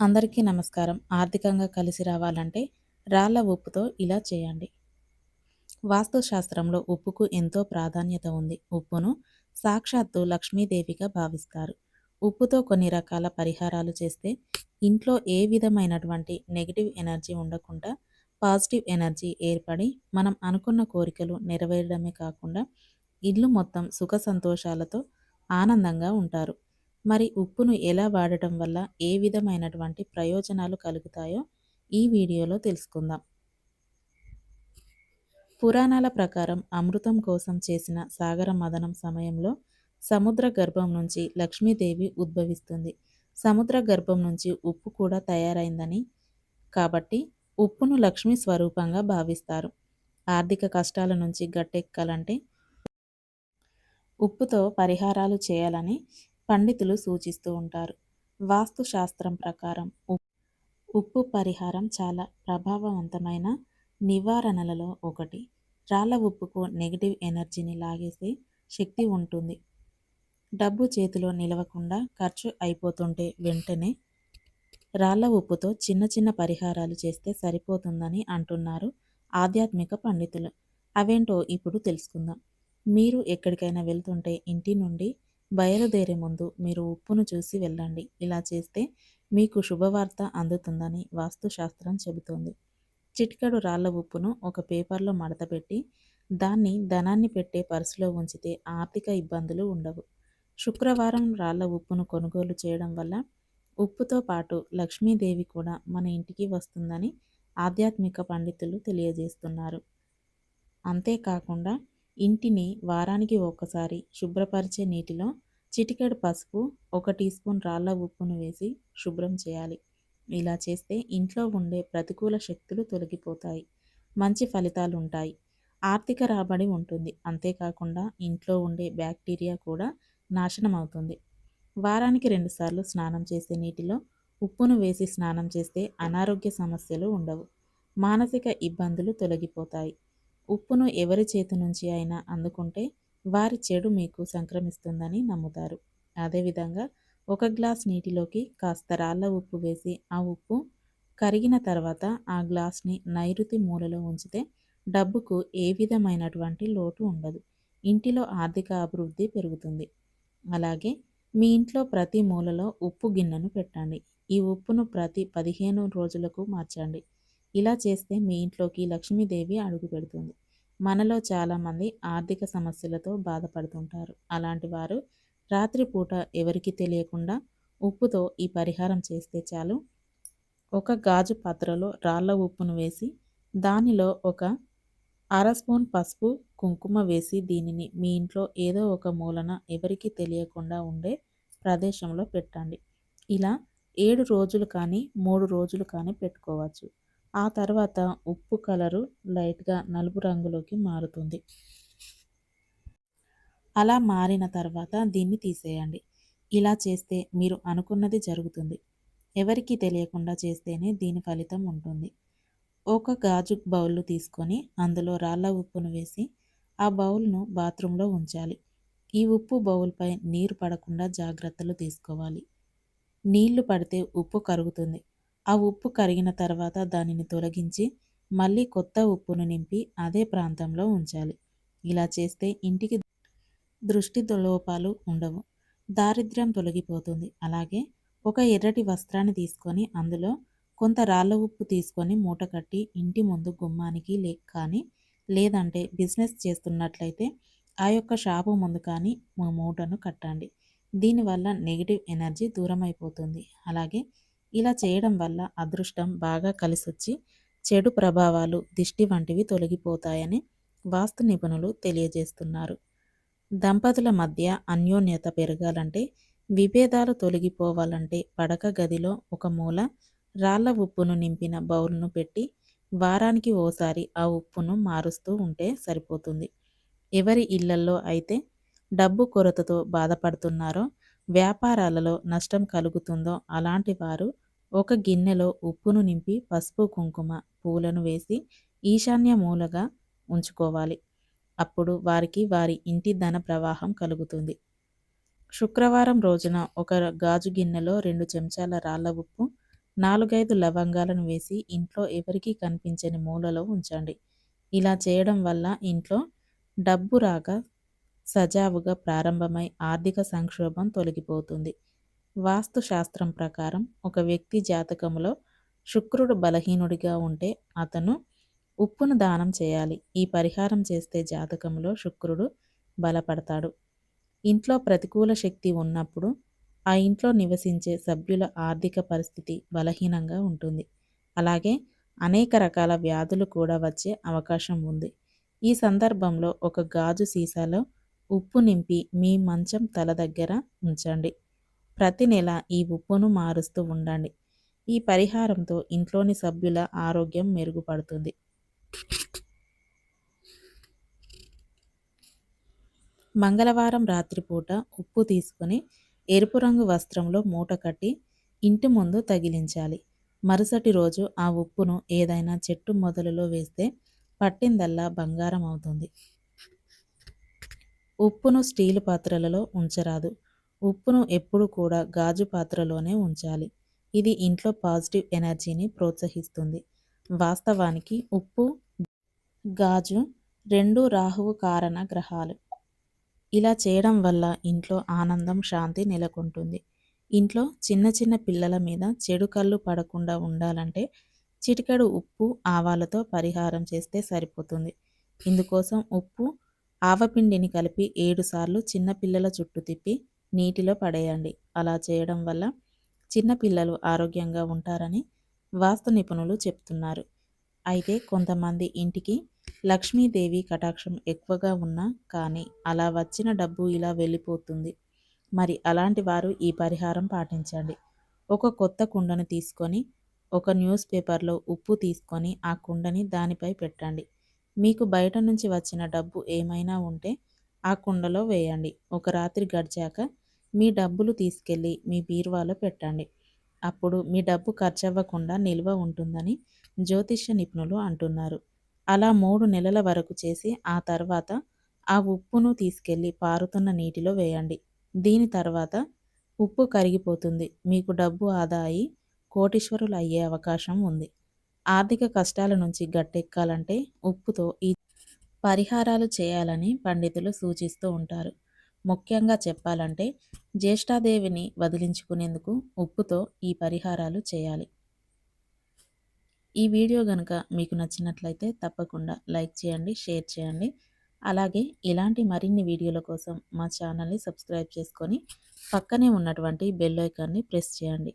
అందరికీ నమస్కారం. ఆర్థికంగా కలిసి రావాలంటే రాళ్ళ ఉప్పుతో ఇలా చేయండి. వాస్తుశాస్త్రంలో ఉప్పుకు ఎంతో ప్రాధాన్యత ఉంది. ఉప్పును సాక్షాత్తు లక్ష్మీదేవిగా భావిస్తారు. ఉప్పుతో కొన్ని రకాల పరిహారాలు చేస్తే ఇంట్లో ఏ విధమైనటువంటి నెగిటివ్ ఎనర్జీ ఉండకుండా పాజిటివ్ ఎనర్జీ ఏర్పడి మనం అనుకున్న కోరికలు నెరవేరడమే కాకుండా ఇల్లు మొత్తం సుఖ సంతోషాలతో ఆనందంగా ఉంటారు. మరి ఉప్పును ఎలా వాడటం వల్ల ఏ విధమైనటువంటి ప్రయోజనాలు కలుగుతాయో ఈ వీడియోలో తెలుసుకుందాం. పురాణాల ప్రకారం అమృతం కోసం చేసిన సాగర మదనం సమయంలో సముద్ర గర్భం నుంచి లక్ష్మీదేవి ఉద్భవిస్తుంది. సముద్ర గర్భం నుంచి ఉప్పు కూడా తయారైందని కాబట్టి ఉప్పును లక్ష్మీ స్వరూపంగా భావిస్తారు. ఆర్థిక కష్టాల నుంచి గట్టెక్కాలంటే ఉప్పుతో పరిహారాలు చేయాలని పండితులు సూచిస్తూ ఉంటారు. వాస్తుశాస్త్రం ప్రకారం ఉప్పు పరిహారం చాలా ప్రభావవంతమైన నివారణలలో ఒకటి. రాళ్ళ ఉప్పుకు నెగిటివ్ ఎనర్జీని లాగేసే శక్తి ఉంటుంది. డబ్బు చేతిలో నిలవకుండా ఖర్చు అయిపోతుంటే వెంటనే రాళ్ళ ఉప్పుతో చిన్న చిన్న పరిహారాలు చేస్తే సరిపోతుందని అంటున్నారు ఆధ్యాత్మిక పండితులు. అవేంటో ఇప్పుడు తెలుసుకుందాం. మీరు ఎక్కడికైనా వెళ్తుంటే ఇంటి నుండి బయలుదేరే ముందు మీరు ఉప్పును చూసి వెళ్ళండి. ఇలా చేస్తే మీకు శుభవార్త అందుతుందని వాస్తుశాస్త్రం చెబుతోంది. చిటికడు రాళ్ళ ఉప్పును ఒక పేపర్లో మడతపెట్టి దాన్ని ధనాన్ని పెట్టే పర్సులో ఉంచితే ఆర్థిక ఇబ్బందులు ఉండవు. శుక్రవారం రాళ్ళ ఉప్పును కొనుగోలు చేయడం వల్ల ఉప్పుతో పాటు లక్ష్మీదేవి కూడా మన ఇంటికి వస్తుందని ఆధ్యాత్మిక పండితులు తెలియజేస్తున్నారు. అంతేకాకుండా ఇంటిని వారానికి ఒక్కసారి శుభ్రపరిచే నీటిలో చిటికెడు పసుపు ఒక టీ స్పూన్ రాళ్ళ ఉప్పును వేసి శుభ్రం చేయాలి. ఇలా చేస్తే ఇంట్లో ఉండే ప్రతికూల శక్తులు తొలగిపోతాయి. మంచి ఫలితాలు ఉంటాయి ఆర్థిక రాబడి ఉంటుంది. అంతేకాకుండా ఇంట్లో ఉండే బ్యాక్టీరియా కూడా నాశనం అవుతుంది వారానికి రెండుసార్లు స్నానం చేసే నీటిలో ఉప్పును వేసి స్నానం చేస్తే అనారోగ్య సమస్యలు ఉండవు. మానసిక ఇబ్బందులు తొలగిపోతాయి. ఉప్పును ఎవరి చేతి నుంచి అయినా అందుకుంటే వారి చెడు మీకు సంక్రమిస్తుందని నమ్ముతారు. అదేవిధంగా ఒక గ్లాస్ నీటిలోకి కాస్త రాళ్ళ ఉప్పు వేసి ఆ ఉప్పు కరిగిన తర్వాత ఆ గ్లాస్ని నైరుతి మూలలో ఉంచితే డబ్బుకు ఏ విధమైనటువంటి లోటు ఉండదు. ఇంటిలో ఆర్థిక అభివృద్ధి పెరుగుతుంది. అలాగే మీ ఇంట్లో ప్రతి మూలలో ఉప్పు గిన్నెను పెట్టండి. ఈ ఉప్పును ప్రతి పదిహేను రోజులకు మార్చండి. ఇలా చేస్తే మీ ఇంట్లోకి లక్ష్మీదేవి అడుగు పెడుతుంది. మనలో చాలామంది ఆర్థిక సమస్యలతో బాధపడుతుంటారు. అలాంటి వారు రాత్రిపూట ఎవరికి తెలియకుండా ఉప్పుతో ఈ పరిహారం చేస్తే చాలు. ఒక గాజు పాత్రలో రాళ్ళ ఉప్పును వేసి దానిలో ఒక అర స్పూన్ పసుపు కుంకుమ వేసి దీనిని మీ ఇంట్లో ఏదో ఒక మూలన ఎవరికి తెలియకుండా ఉండే ప్రదేశంలో పెట్టండి. ఇలా ఏడు రోజులు కానీ మూడు రోజులు కానీ పెట్టుకోవచ్చు. ఆ తర్వాత ఉప్పు కలరు లైట్గా నలుపు రంగులోకి మారుతుంది. అలా మారిన తర్వాత దీన్ని తీసేయండి. ఇలా చేస్తే మీరు అనుకున్నది జరుగుతుంది. ఎవరికి తెలియకుండా చేస్తేనే దీని ఫలితం ఉంటుంది. ఒక గాజు బౌల్ తీసుకొని అందులో రాళ్ళ ఉప్పును వేసి ఆ బౌల్ను బాత్రూంలో ఉంచాలి. ఈ ఉప్పు బౌల్పై నీరు పడకుండా జాగ్రత్తలు తీసుకోవాలి. నీళ్ళు పడితే ఉప్పు కరుగుతుంది. ఆ ఉప్పు కరిగిన తర్వాత దానిని తొలగించి మళ్ళీ కొత్త ఉప్పును నింపి అదే ప్రాంతంలో ఉంచాలి. ఇలా చేస్తే ఇంటికి దృష్టి లోపాలు ఉండవు. దారిద్ర్యం తొలగిపోతుంది. అలాగే ఒక ఎర్రటి వస్త్రాన్ని తీసుకొని అందులో కొంత రాళ్ళ ఉప్పు తీసుకొని మూట కట్టి ఇంటి ముందు గుమ్మానికి లే కానీ లేదంటే బిజినెస్ చేస్తున్నట్లయితే ఆ యొక్క షాపు ముందు కానీ మూటను కట్టండి. దీనివల్ల నెగిటివ్ ఎనర్జీ దూరం అయిపోతుంది అలాగే ఇలా చేయడం వల్ల అదృష్టం బాగా కలిసొచ్చి చెడు ప్రభావాలు దిష్టి వంటివి తొలగిపోతాయని వాస్తు నిపుణులు తెలియజేస్తున్నారు. దంపతుల మధ్య అన్యోన్యత పెరగాలంటే విభేదాలు తొలగిపోవాలంటే పడక గదిలో ఒక మూల రాళ్ళ ఉప్పును నింపిన బౌల్ను పెట్టి వారానికి ఓసారి ఆ ఉప్పును మారుస్తూ ఉంటే సరిపోతుంది. ఎవరి ఇళ్ళల్లో అయితే డబ్బు కొరతతో బాధపడుతున్నారో వ్యాపారాలలో నష్టం కలుగుతుందో అలాంటి వారు ఒక గిన్నెలో ఉప్పును నింపి పసుపు కుంకుమ పూలను వేసి ఈశాన్య మూలగా ఉంచుకోవాలి. అప్పుడు వారికి వారి ఇంటి ధన ప్రవాహం కలుగుతుంది. శుక్రవారం రోజున ఒక గాజు గిన్నెలో రెండు చెంచాల రాళ్ళ ఉప్పు నాలుగైదు లవంగాలను వేసి ఇంట్లో ఎవరికీ కనిపించని మూలలో ఉంచండి. ఇలా చేయడం వల్ల ఇంట్లో డబ్బు రాక సజావుగా ప్రారంభమై ఆర్థిక సంక్షోభం తొలగిపోతుంది. వాస్తు శాస్త్రం ప్రకారం ఒక వ్యక్తి జాతకంలో శుక్రుడు బలహీనుడిగా ఉంటే అతను ఉప్పును దానం చేయాలి. ఈ పరిహారం చేస్తే జాతకంలో శుక్రుడు బలపడతాడు. ఇంట్లో ప్రతికూల శక్తి ఉన్నప్పుడు ఆ ఇంట్లో నివసించే సభ్యుల ఆర్థిక పరిస్థితి బలహీనంగా ఉంటుంది. అలాగే అనేక రకాల వ్యాధులు కూడా వచ్చే అవకాశం ఉంది. ఈ సందర్భంలో ఒక గాజు సీసాలో ఉప్పు నింపి మీ మంచం తల దగ్గర ఉంచండి. ప్రతి నెల ఈ ఉప్పును మారుస్తూ ఉండండి. ఈ పరిహారంతో ఇంట్లోని సభ్యుల ఆరోగ్యం మెరుగుపడుతుంది. మంగళవారం రాత్రిపూట ఉప్పు తీసుకొని ఎరుపు రంగు వస్త్రంలో మూట కట్టి ఇంటి ముందు తగిలించాలి. మరుసటి రోజు ఆ ఉప్పును ఏదైనా చెట్టు మొదలులో వేస్తే పట్టిందల్లా బంగారం అవుతుంది. ఉప్పును స్టీలు పాత్రలలో ఉంచరాదు. ఉప్పును ఎప్పుడు కూడా గాజు పాత్రలోనే ఉంచాలి. ఇది ఇంట్లో పాజిటివ్ ఎనర్జీని ప్రోత్సహిస్తుంది. వాస్తవానికి ఉప్పు గాజు రెండు రాహువు కారణ గ్రహాలు. ఇలా చేయడం వల్ల ఇంట్లో ఆనందం శాంతి నెలకొంటుంది. ఇంట్లో చిన్న చిన్న పిల్లల మీద చెడు కళ్ళు పడకుండా ఉండాలంటే చిటికెడు ఉప్పు ఆవాలతో పరిహారం చేస్తే సరిపోతుంది. ఇందుకోసం ఉప్పు ఆవపిండిని కలిపి ఏడుసార్లు చిన్నపిల్లల చుట్టూ తిప్పి నీటిలో పడేయండి. అలా చేయడం వల్ల చిన్నపిల్లలు ఆరోగ్యంగా ఉంటారని వాస్తు నిపుణులు చెప్తున్నారు. అయితే కొంతమంది ఇంటికి లక్ష్మీదేవి కటాక్షం ఎక్కువగా ఉన్నా కానీ అలా వచ్చిన డబ్బు ఇలా వెళ్ళిపోతుంది. మరి అలాంటి వారు ఈ పరిహారం పాటించండి. ఒక కొత్త కుండను తీసుకొని ఒక న్యూస్ పేపర్లో ఉప్పు తీసుకొని ఆ కుండని దానిపై పెట్టండి. మీకు బయట నుంచి వచ్చిన డబ్బు ఏమైనా ఉంటే ఆ కుండలో వేయండి. ఒక రాత్రి గడిచాక మీ డబ్బులు తీసుకెళ్ళి మీ బీరువాలో పెట్టండి. అప్పుడు మీ డబ్బు ఖర్చవ్వకుండా నిల్వ ఉంటుందని జ్యోతిష్య నిపుణులు అంటున్నారు. అలా మూడు నెలల వరకు చేసి ఆ తర్వాత ఆ ఉప్పును తీసుకెళ్ళి పారుతున్న నీటిలో వేయండి. దీని తర్వాత ఉప్పు కరిగిపోతుంది. మీకు డబ్బు ఆదా అయి కోటీశ్వరులు అయ్యే అవకాశం ఉంది. ఆర్థిక కష్టాల నుంచి గట్టెక్కాలంటే ఉప్పుతో ఈ పరిహారాలు చేయాలని పండితులు సూచిస్తూ ఉంటారు. ముఖ్యంగా చెప్పాలంటే జ్యేష్ఠాదేవిని వదిలించుకునేందుకు ఉప్పుతో ఈ పరిహారాలు చేయాలి. ఈ వీడియో కనుక మీకు నచ్చినట్లయితే తప్పకుండా లైక్ చేయండి షేర్ చేయండి. అలాగే ఇలాంటి మరిన్ని వీడియోల కోసం మా ఛానల్ని సబ్స్క్రైబ్ చేసుకొని పక్కనే ఉన్నటువంటి బెల్ ఐకాన్ని ప్రెస్ చేయండి.